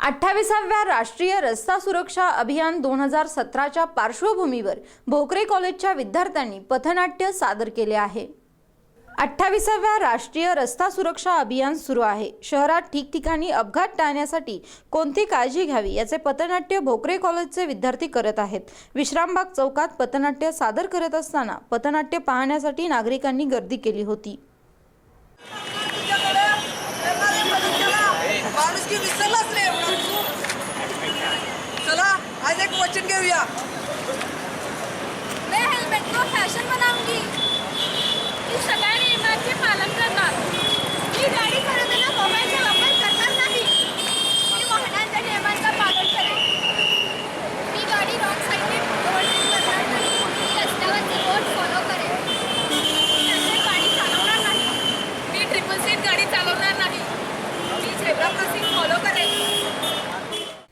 अठ्ठावीसाव्या राष्ट्रीय रस्ता सुरक्षा अभियान दोन हजार सतराच्या पार्श्वभूमीवर भोकरे कॉलेजच्या विद्यार्थ्यांनी पथनाट्य सादर केले आहे. अठ्ठावीसाव्या राष्ट्रीय रस्ता सुरक्षा अभियान सुरू आहे. शहरात ठिकठिकाणी अपघात टाळण्यासाठी कोणती काळजी घ्यावी याचे पथनाट्य भोकरे कॉलेजचे विद्यार्थी करत आहेत. विश्रामबाग चौकात पथनाट्य सादर करत असताना पथनाट्य पाहण्यासाठी नागरिकांनी गर्दी केली होती. वचन घेऊया.